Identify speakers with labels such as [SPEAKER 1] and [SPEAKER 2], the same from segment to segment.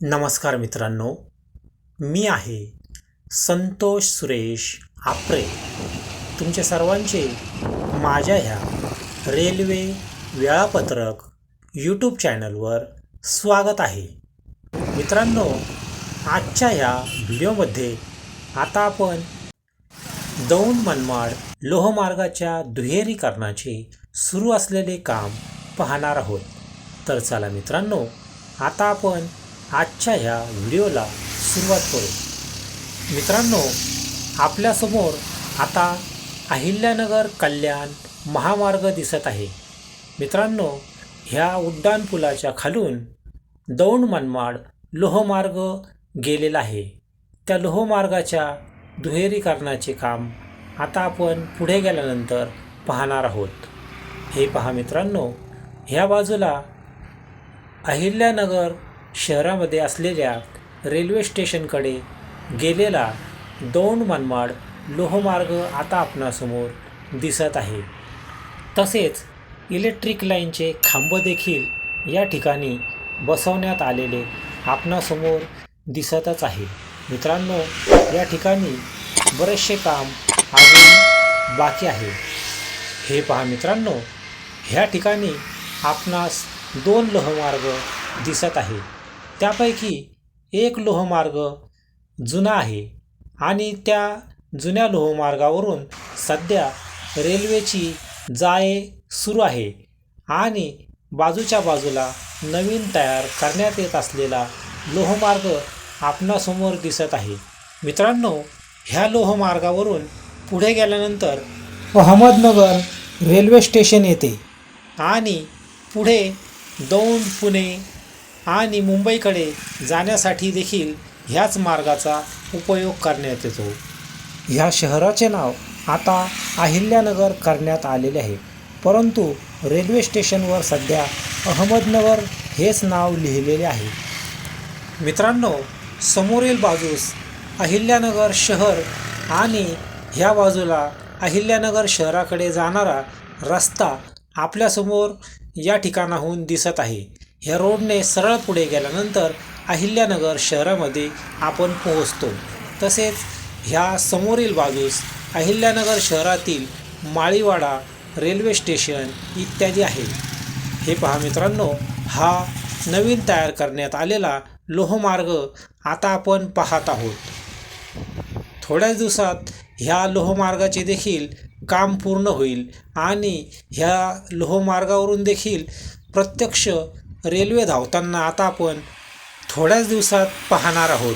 [SPEAKER 1] नमस्कार मित्रांनो मी आहे संतोष सुरेश आपरे. तुमच्या सर्वांचे माझ्या ह्या रेल्वे वेळापत्रक यूट्यूब चॅनलवर स्वागत आहे. मित्रांनो आजच्या ह्या व्हिडिओमध्ये आता आपण दौंड मनमाड लोहमार्गाच्या दुहेरीकरणाचे सुरू असलेले काम पाहणार आहोत. तर चला मित्रांनो आता आपण आजच्या ह्या व्हिडिओला सुरुवात करू. मित्रांनो आपल्यासमोर आता अहिल्यानगर कल्याण महामार्ग दिसत आहे. मित्रांनो ह्या उड्डाणपुलाच्या खालून दौंड मनमाड लोहमार्ग गेलेला आहे. त्या लोहमार्गाच्या दुहेरीकरणाचे काम आता आपण पुढे गेल्यानंतर पाहणार आहोत. हे पहा मित्रांनो ह्या बाजूला अहिल्यानगर शहरामध्ये असलेल्या रेल्वे स्टेशनकडे गेलेला दौंड मनमाड लोहमार्ग आता आपणासमोर दिसत आहे. तसेच इलेक्ट्रिक लाईनचे खांब देखील या ठिकाणी बसवण्यात आलेले आपणासमोर दिसतच आहे. मित्रांनो या ठिकाणी बरेचसे काम अजून बाकी आहे. हे पहा मित्रांनो ह्या ठिकाणी आपणास दोन लोहमार्ग दिसत आहे. त्यापैकी एक लोहमार्ग जुना आहे आणि त्या जुन्या लोहमार्गावरून सध्या रेल्वेची जाळे सुरू आहे आणि बाजूच्या बाजूला नवीन तयार करण्यात येत असलेला लोहमार्ग आपणासमोर दिसत आहे. मित्रांनो ह्या लोहमार्गावरून पुढे गेल्यानंतर अहमदनगर रेल्वे स्टेशन येते आणि पुढे दौंड पुणे आणि मुंबईकडे जाण्यासाठी देखील ह्याच मार्गाचा उपयोग करण्यात येतो. ह्या शहराचे नाव आता अहिल्यानगर करण्यात आलेले आहे. परंतु रेल्वे स्टेशनवर सध्या अहमदनगर हेच नाव लिहिलेले आहे. मित्रांनो समोरील बाजूस अहिल्यानगर शहर आणि ह्या बाजूला अहिल्यानगर शहराकडे जाणारा रस्ता आपल्यासमोर या ठिकाणाहून दिसत आहे. ह्या रोडने सरळ पुढे गेल्यानंतर अहिल्यानगर शहरामध्ये आपण पोहोचतो. तसेच ह्या समोरील बाजूस अहिल्यानगर शहरातील माळीवाडा रेल्वे स्टेशन इत्यादी आहे हे पहा मित्रांनो हा नवीन तयार करण्यात आलेला लोहमार्ग आता आपण पाहत आहोत. थोड्याच दिवसात ह्या लोहमार्गाचे देखील काम पूर्ण होईल आणि ह्या लोहमार्गावरून देखील प्रत्यक्ष रेल्वे धावताना आता आपण थोड्याच दिवसात पाहणार आहोत.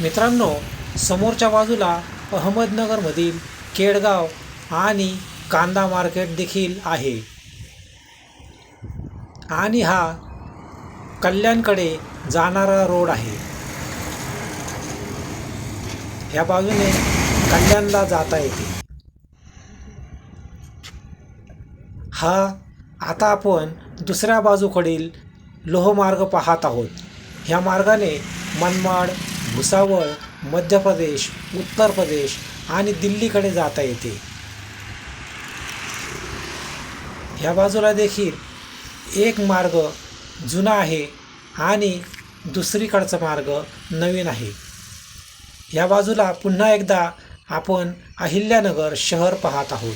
[SPEAKER 1] मित्रांनो समोरच्या बाजूला अहमदनगरमधील केडगाव आणि कांदा मार्केट देखील आहे. आणि हा कल्याणकडे जाणारा रोड आहे. ह्या बाजूने कल्याणला जाता येते. हा आता आपण दुसऱ्या बाजूकडील लोहमार्ग पाहत आहोत. ह्या मार्गाने मनमाड भुसावळ मध्य प्रदेश उत्तर प्रदेश आणि दिल्लीकडे जाता येते. ह्या बाजूला देखील एक मार्ग जुना आहे आणि दुसरीकडचा मार्ग नवीन आहे. या बाजूला पुन्हा एकदा आपण अहिल्यानगर शहर पाहत आहोत.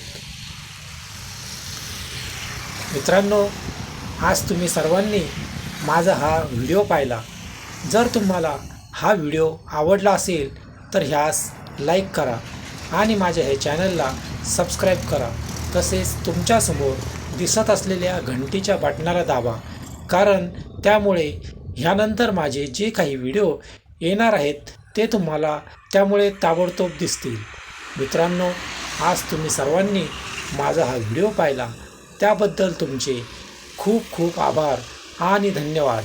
[SPEAKER 1] मित्रांनो आज तुम्ही सर्वांनी माझा हा व्हिडिओ पाहिला. जर तुम्हाला हा व्हिडिओ आवडला असेल तर ह्यास लाईक करा आणि माझ्या हे चॅनलला सबस्क्राईब करा. तसेच तुमच्यासमोर दिसत असलेल्या घंटीच्या बटणाला दाबा कारण त्यामुळे ह्यानंतर माझे जे काही व्हिडिओ येणार आहेत ते तुम्हाला त्यामुळे ताबडतोब दिसतील. मित्रांनो आज तुम्ही सर्वांनी माझा हा व्हिडिओ पाहिला. त्याबद्दल तुमचे खूप खूप आभार आणि धन्यवाद.